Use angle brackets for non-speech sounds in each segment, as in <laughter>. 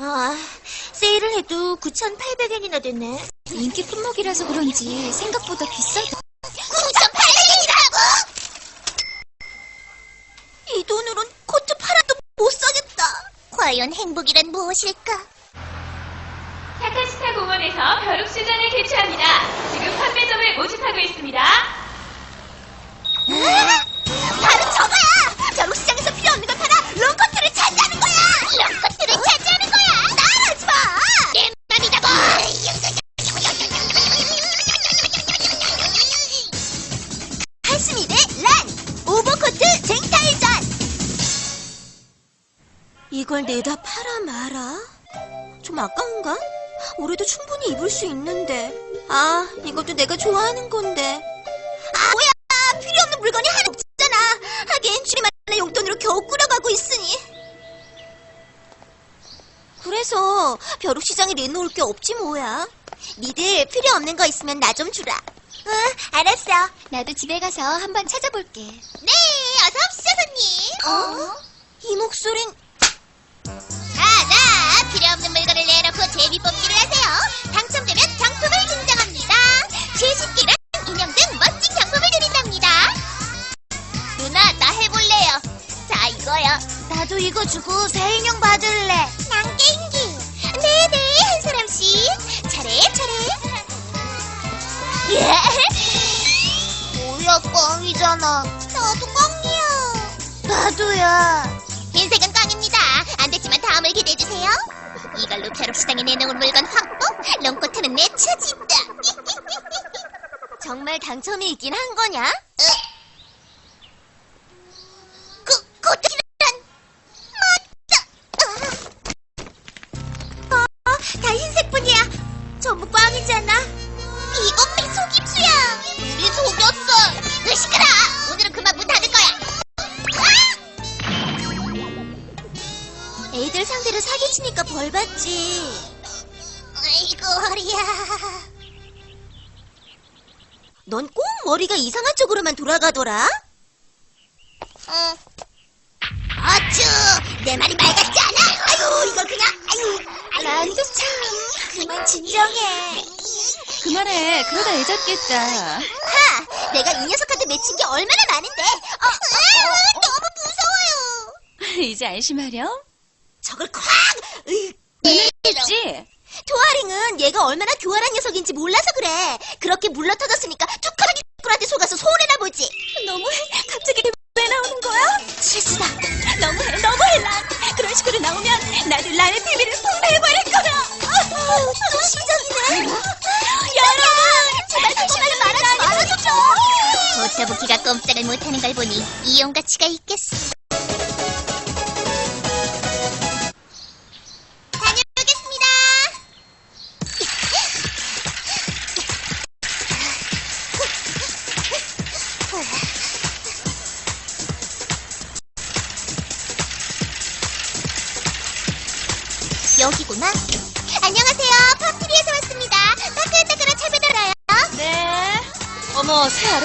아, 세일을 해도 9,800엔이나 됐네. 인기 품목이라서 그런지 생각보다 비싸다. 9,800엔이라고! 이 돈으론 코트 팔아도 못 사겠다. 과연 행복이란 무엇일까? 타카시타 공원에서 벼룩 시장을 개최합니다. 지금 판매점을 모집하고 있습니다. 이걸 내다 팔아 말아? 좀 아까운가? 올해도 충분히 입을 수 있는데. 아 이것도 내가 좋아하는 건데. 아 뭐야! 필요 없는 물건이 하나 없잖아. 하긴 주리만의 용돈으로 겨우 꾸려가고 있으니. 그래서 벼룩시장에 내놓을 게 없지 뭐야? 니들 필요 없는 거 있으면 나 좀 주라. 응 알았어. 나도 집에 가서 한번 찾아볼게. 네 어서 옵시다 손님. 어? 이 목소린 자자! 필요 없는 물건을 내놓고 제비 뽑기를 하세요. 당첨되면 경품을 증정합니다. 제습기랑 인형 등 멋진 경품을 드린답니다. 누나 나 해볼래요. 자 이거요. 나도 이거 주고 새 인형 받을래. 난 게임기. 네네 한 사람씩. 차례 차례. 예. 뭐야 꽝이잖아. 나도 꽝이야. 나도야 이걸로 벼룩시장에 내놓은 물건 확보 롱코트는 내 차지다 <laughs> 정말 당첨이 있긴 한 거냐? 머리가 이상한 쪽으로만 돌아가더라 응 어쭈 내 말이 말 같지 않아? 아유 이거 그냥 아유 난도 참. 그만 진정해 그만해. 그러다 애 잡겠다. 하! 내가 이 녀석한테 맺힌 게 얼마나 많은데 어, 어, 너무 무서워요 <laughs> 이제 안심하렴? 저걸 콱! 으이, 했지? 토아링은 얘가 얼마나 교활한 녀석인지 몰라서 그래. 그렇게 물러터졌으니까 툭 꿀한테 속아서 손해나 보지. 너무해. 갑자기 왜 나오는 거야? 실수다. 너무해. 너무해, 란. 그런 식으로 나오면 나도 란의 비밀을 폭로해버릴 거야. 아우, 또 시작이네. 여러분! 제발 그거만 말하지 말아줘. 보타부키가 꼼짝을 못하는 걸 보니 이용 가치가 있겠어.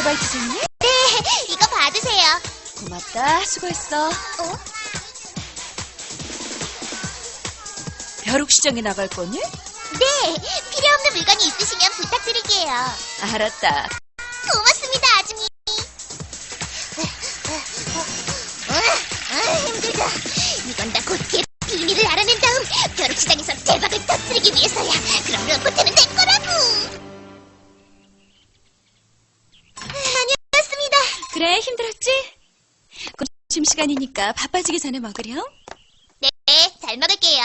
새 아르바이트생이니? 네, 이거 받으세요. 고맙다. 수고했어. 어? 벼룩시장에 나갈 거니? 네, 필요 없는 물건이 있으시면 부탁드릴게요. 알았다. 시간이니까 바빠지기 전에 먹으렴. 네, 잘 먹을게요.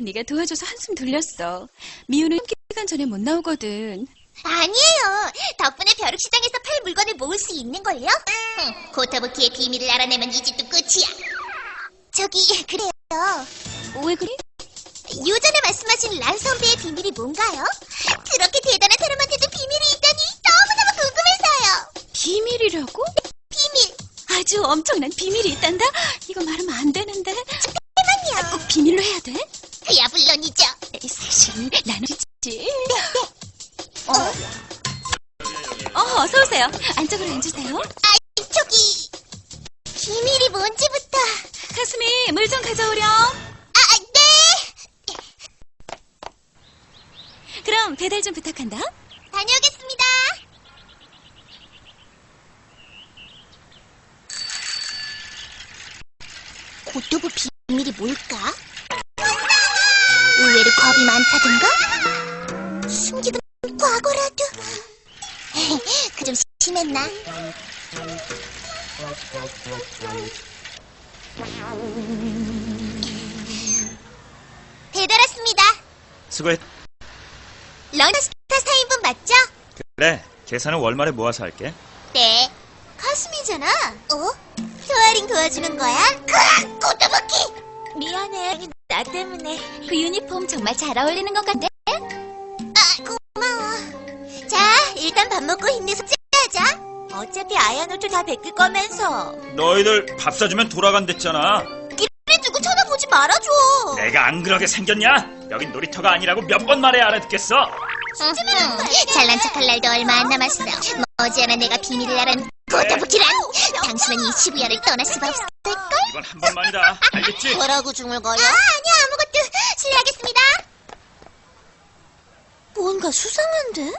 네가 도와줘서 한숨 돌렸어. 미우는 기간 전에 못 나오거든. 아니에요. 덕분에 벼룩시장에서 팔 물건을 모을 수 있는걸요? 흠, 고타부키의 비밀을 알아내면 이 집도 끝이야. 저기, 그래요. 왜 그래? 요전에 말씀하신 란 선배의 비밀이 뭔가요? 그렇게 대단한 사람한테도 비밀이 있다니 너무너무 궁금해서요. 비밀이라고? 아주 엄청난 비밀이 있단다? 이거 말하면 안 되는데. 잠깐만요. 꼭 비밀로 해야 돼? 그야 물론이죠. 에이, 사실 나는 있지. 어? 어, 어서 오세요. 안쪽으로 앉으세요. 아, 저기, 비밀이 뭔지부터. 가슴이 물 좀 가져오렴. 아, 네! 그럼 배달 좀 부탁한다. 다녀오겠습니다. 고토부 비밀이 뭘까? 의외로 많다던가? 숨기던 과거라도? <laughs> 그 좀 심했나? 배달 왔습니다. 수고했. 런스타 4인분 맞죠? 그래, 계산은 월말에 모아서 할게. 네. 가슴이잖아. 어? 소아링 도와주는 거야? 으악! 고토부키! 미안해. 나 때문에. 그 유니폼 정말 잘 어울리는 것 같아. 아, 고마워. 자, 일단 밥 먹고 힘내서 짜자. 어차피 아야노트 다 베낄 거면서. 너희들 밥 사주면 돌아간댔잖아. 이래 두고 쳐다보지 말아줘. 내가 안 그러게 생겼냐? 여긴 놀이터가 아니라고 몇 번 말해야 알아듣겠어. 잘난 척할 날도 얼마 안 남았어. 머지않아 내가 비밀을 알아는 고토부키란 당신은 이 시부야를 떠날 수가 없을걸? 이건 한 번만이다. 알겠지? 뭐라고 중얼거려? 아, 아니야, 아무것도. 실례하겠습니다. 뭔가 수상한데?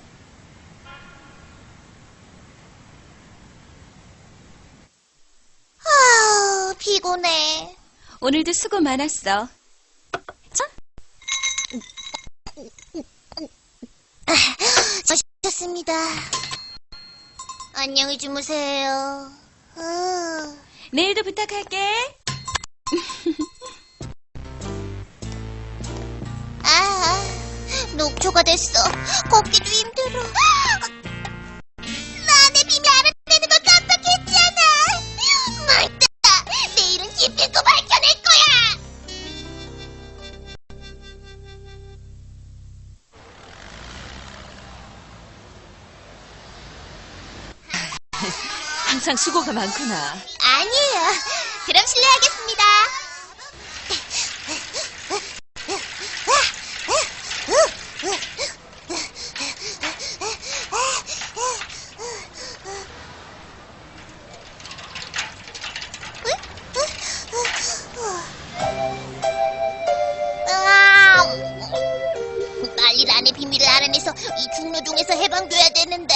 아, 피곤해. 오늘도 수고 많았어. 자, 좋습니다. 안녕히 주무세요. 아. 내일도 부탁할게. 아, 녹초가 됐어. 걷기도 힘들어. 항상 수고가 많구나. 아니에요. 그럼 실례하겠습니다. 빨리 란의 비밀을 알아내서 이 중노동에서 해방돼야 되는데.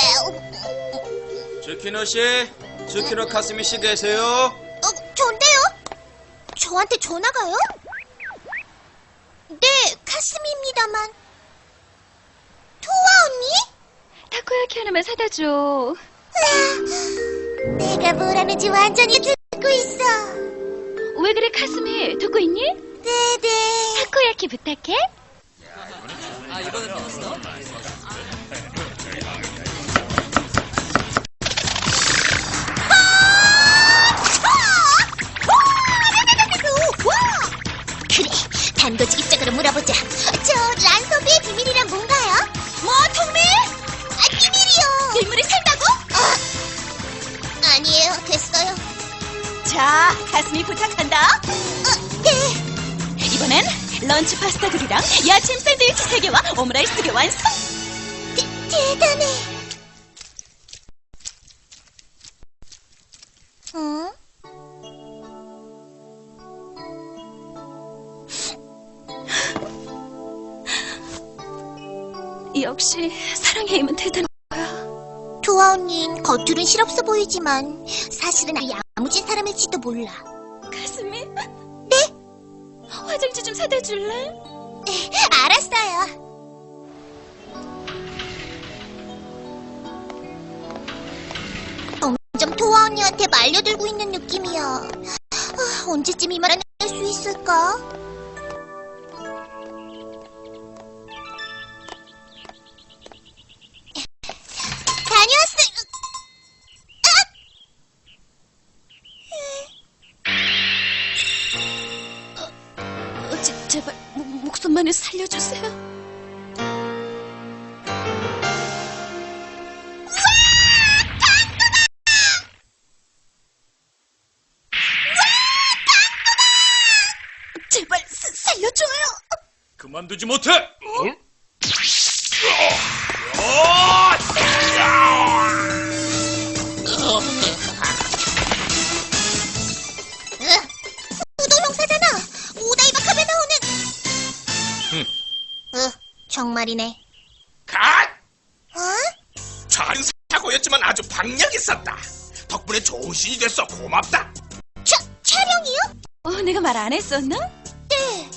즈키노 씨, 즈키노 카스미 씨 계세요? 어, 전데요? 저한테 전화가요? 네, 카스미입니다만. 토아 언니? 타코야키 하나만 사다 줘. 내가 뭘 하는지 완전히 듣고 있어. 왜 그래 가슴이 듣고 있니? 네네. 타코야키 부탁해. 그래, 단도직입적으로 물어보자. 저 란소비의 비밀이란 뭔가요? 뭐, 통밀? 아, 비밀이요. 일물이 살다고? 아, 아니에요, 됐어요. 자, 가슴이 부탁한다. 어, 네. 이번엔 런치 파스타들이랑 야채 샌드위치 3개와 오므라이스 2개 완성. 대, 대단해. 역시 사랑의 힘은 대단한 거야. 도아 언닌 겉으론 실없어 보이지만 사실은 아주 야무진 사람일지도 몰라. 가슴이? 네? 화장지 좀 사다 줄래? 네, 알았어요. 점점 도아 언니한테 말려들고 있는 느낌이야. 아, 언제쯤 이 말을 할수 있을까? 목숨만을 살려주세요. 제발 사- 살려줘요. 그만두지 못해. 말이네. 갓! 어? 작은 사고였지만 아주 박력 있었다. 덕분에 좋은 신이 됐어. 고맙다. 차, 촬영이요? 어, 내가 말 안 했었나? 네.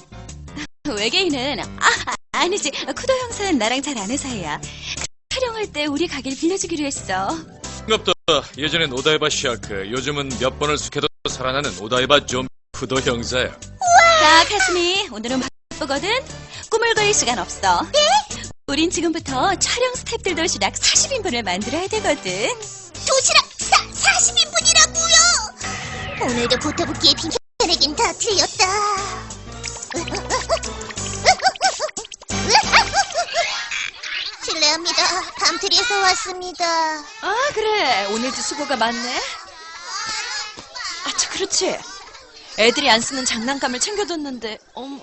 <laughs> 외계인은 아, 아, 아니지 쿠도 형사는 나랑 잘 아는 사이야 촬영할 때 우리 가게를 빌려주기로 했어 반갑다. 예전엔 오다이바 시아크, 요즘은 몇 번을 숙해도 살아나는 오다이바 좀 쿠도 형사야. 자 카스미 오늘은 바쁘거든 꾸물거릴 시간 없어 네? 우린 지금부터 촬영 스탭들 도시락 40인분을 만들어야 되거든 도시락 사, 40인분이라고요! 오늘도 고토부키의 빈혈에겐 다 틀렸다. 실례합니다. 밤트리에서 왔습니다. 아 그래 오늘도 수고가 많네 아차 그렇지 애들이 안 쓰는 장난감을 챙겨뒀는데 어머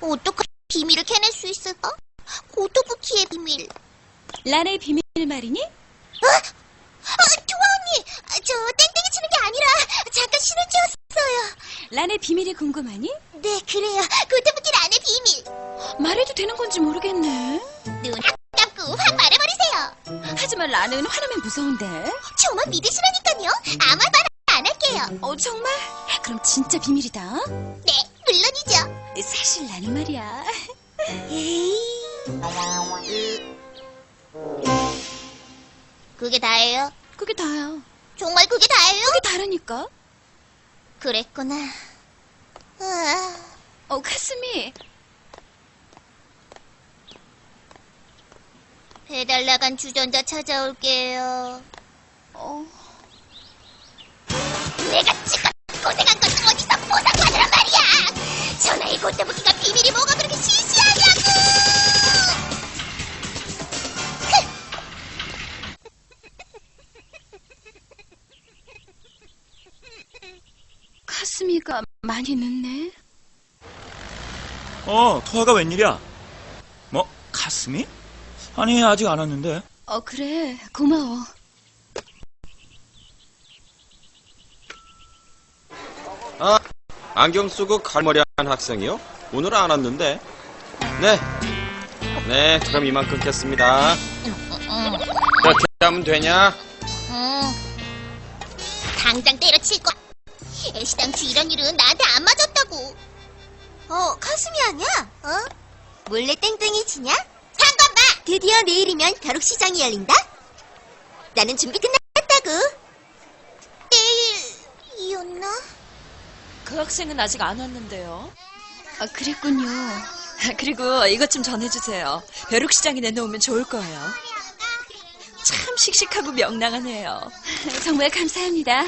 어떻게 비밀을 캐낼 수 있을까? 고토부키의 비밀. 란의 비밀 말이니? 아, 투아 언니! 아, 저 땡땡이 치는 게 아니라 잠깐 신을 채웠어요. 란의 비밀이 궁금하니? 네, 그래요. 고토부키 안의 비밀. 말해도 되는 건지 모르겠네 눈 감고 확 말해버리세요. 하지만 란은 화나면 무서운데 저만 믿으시라니까요. 아무 말 안 할게요. 어 정말? 그럼 진짜 비밀이다 네, 물론이죠. 사실 나는 말이야 에이. 그게 다예요? 그게 다야 정말 그게 다예요? 그게 다르니까 그랬구나. 아, 어 카스미 배달 나간 주전자 찾아올게요. 어 내가 지금 고생한 건 어디서 보상받으란 말이야! 전화의 고태부기가 비밀이 뭐가 그렇게 시시 많이 늦네 어, 토아가 웬일이야? 뭐, 가슴이? 아니, 아직 안 왔는데. 어 그래 고마워 아, 안경 쓰고 칼머리 한 학생이요? 오늘 안 왔는데. 네. 네, 그럼 이만 끊겠습니다. 그렇게 하면 되냐? 응. 당장 때려칠 거야. 애시당초 이런 일은 나한테 안 맞았다고. 어, 카스미 아니야? 어? 몰래 땡땡이 치냐? 잠깐만! 드디어 내일이면 벼룩시장이 열린다? 나는 준비 끝났다고. 내일이었나? 그 학생은 아직 안 왔는데요 아 그랬군요 <laughs> 그리고 이것 좀 전해주세요 벼룩시장에 내놓으면 좋을 거예요 참 씩씩하고 명랑하네요 정말 감사합니다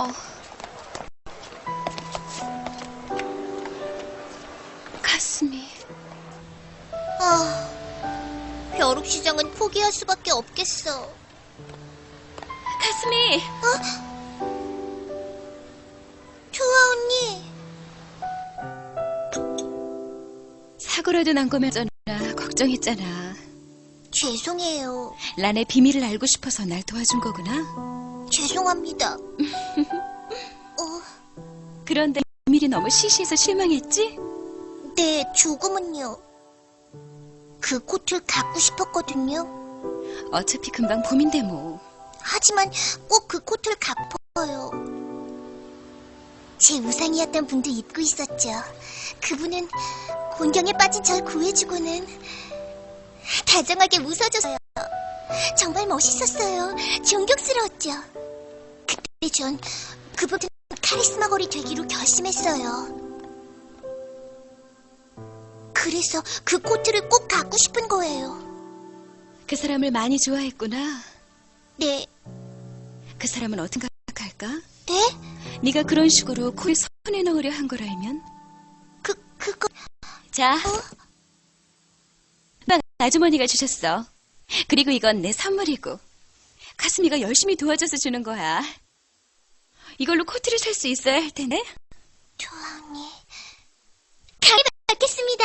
어. 가슴이 아, 벼룩시장은 포기할 수밖에 없겠어. 가슴이 투아 언니. 사고라도 난 거면 잖아 걱정했잖아 죄송해요. 란의 비밀을 알고 싶어서 날 도와준 거구나 죄송합니다. <laughs> 어, 그런데 비밀이 너무 시시해서 실망했지? 네, 조금은요. 그 코트를 갖고 싶었거든요. 어차피 금방 봄인데 뭐 하지만 꼭 그 코트를 갖고요. 제 우상이었던 분도 입고 있었죠. 그분은 곤경에 빠진 절 구해주고는 다정하게 웃어줬어요. 정말 멋있었어요. 존경스러웠죠. 그때 전 그분 카리스마 걸이 되기로 결심했어요. 그래서 그 코트를 꼭 갖고 싶은 거예요. 그 사람을 많이 좋아했구나. 네, 그 사람은 어떻게 생각할까? 네? 네가 그런 식으로 코에 손에 넣으려 한 걸 알면? 그, 그거, 자, 난 아주머니가 주셨어. 그리고 이건 내 선물이고. 가슴이가 열심히 도와줘서 주는 거야. 이걸로 코트를 살 수 있어야 할 텐데. 언니. 가게 받겠습니다.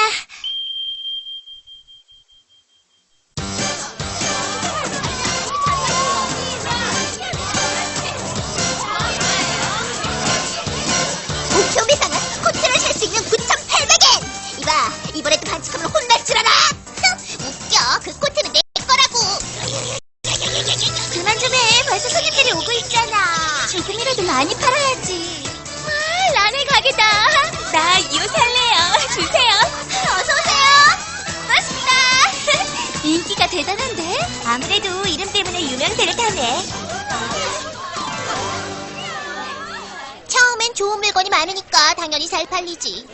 팔리지.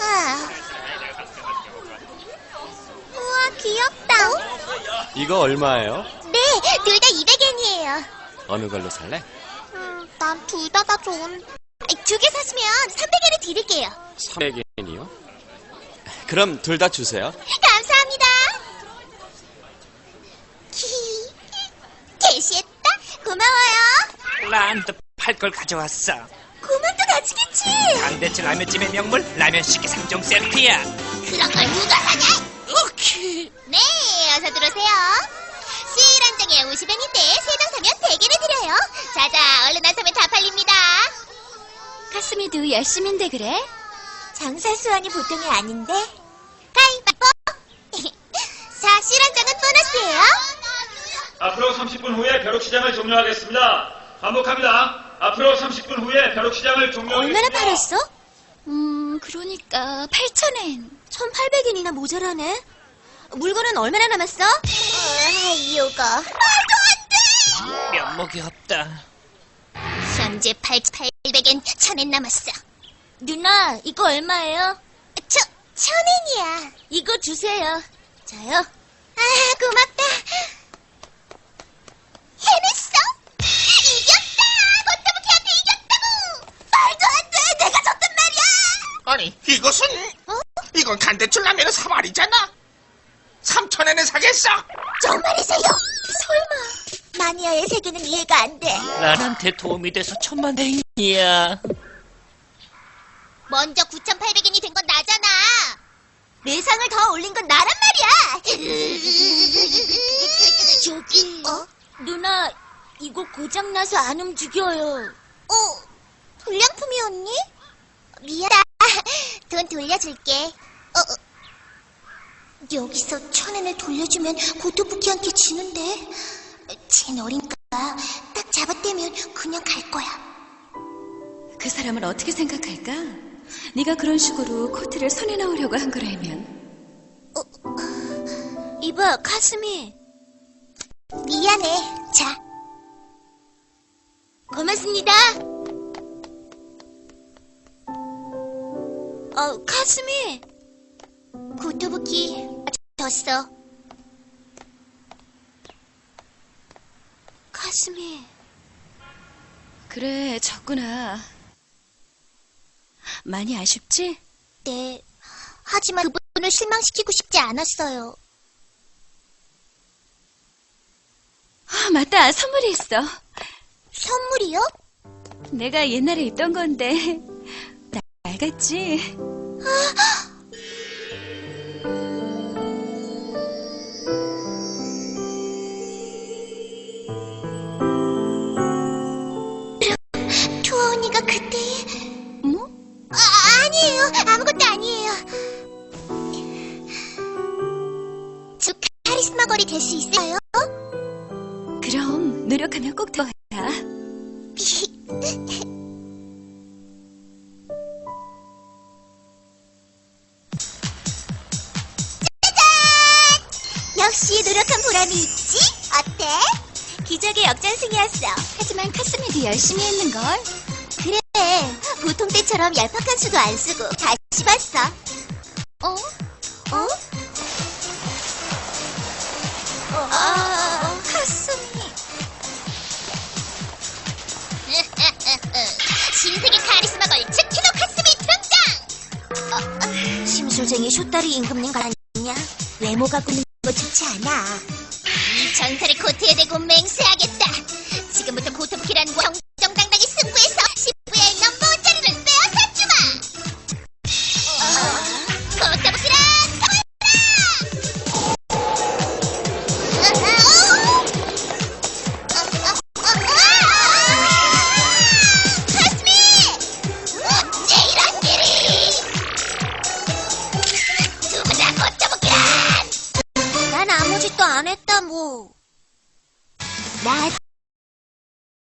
아. 우와, 귀엽다. 이거 얼마예요? 네, 둘 다 200엔이에요. 어느 걸로 살래? 음, 난 둘 다 다 좋은. 두 개 사시면 300엔을 드릴게요. 300엔이요? 그럼 둘 다 주세요. 감사합니다. <laughs> 키, 개시했다. 고마워요. 라면도 팔걸 가져왔어. 가지겠지. 강대치 라면집의 명물 라면식이 3종 세트야. 그런 걸 누가 사냐? 오케이. 네, 어서 들어오세요. 한 장에 50엔인데 세 장 사면 100엔을 드려요. 자자, 얼른 나서면 다 팔립니다. 카스미도 열심인데 그래? 장사 수완이 보통이 아닌데. 가위바위보. <laughs> 자, 한 장은 보너스예요. 앞으로 30분 후에 벼룩시장을 종료하겠습니다. 반복합니다. 앞으로 30분 후에 벼룩시장을 종료하겠습니다. 얼마나 팔았어? 음, 그러니까 8,000엔. 1,800엔이나 모자라네. 물건은 얼마나 남았어? 아, 이유가. 말도 안 돼! 면목이 없다. 현재 8,800엔 1,000엔 남았어. 누나, 이거 얼마예요? 저, 1,000엔이야. 이거 주세요. 저요? 아, 고맙다. 이것은 어? 이건 간대출 라면의 사발이잖아 3천엔에 사겠어 정말이세요? 설마. 마니아의 세계는 이해가 안 돼. 란한테 도움이 돼서 천만 다행이야. 먼저 9,800엔이 된 건 나잖아. 매상을 더 올린 건 나란 말이야. <laughs> 여기. 어? 누나, 이거 고장 나서 안 움직여요. 어? 불량품이었니? 미안하다. <laughs> 돈 돌려줄게. 어, 어. 여기서 천엔을 돌려주면 고토부키한테 지는데. 쟨 어린가. 딱 잡아떼면 그냥 갈 거야. 그 사람을 어떻게 생각할까? 네가 그런 식으로 코트를 손에 넣으려고 한 거라면. 이봐, 카스미. 미안해. 자. 고맙습니다. 어, 카스미. 고토부키 졌어. 카스미. 그래, 졌구나. 많이 아쉽지? 네. 하지만 그분을 실망시키고 싶지 않았어요. 아, 맞다. 선물이 있어. 선물이요? 내가 옛날에 입던 건데. 나 알겠지? 투어 언니가 그때 뭐? 아, 아니에요. 아무것도 아니에요. 저 카리스마 거리 될 수 있어요? 그럼 노력하면 꼭 될 거야. <laughs> 보람이 있지? 어때? 기적의 역전승이었어. 하지만 카스미도 열심히 했는걸. 그래. 보통 때처럼 얄팍한 수도 안 쓰고 다시 봤어. 어? 어? 아, 카스미. <laughs> 신세계 카리스마 걸츠 키노 카스미 등장! 어, 어, 심술쟁이 쇼다리 임금님 아니냐? 외모 갖고는 거 좋지 않아. 이 전설의 코트에 대고 맹세하겠다.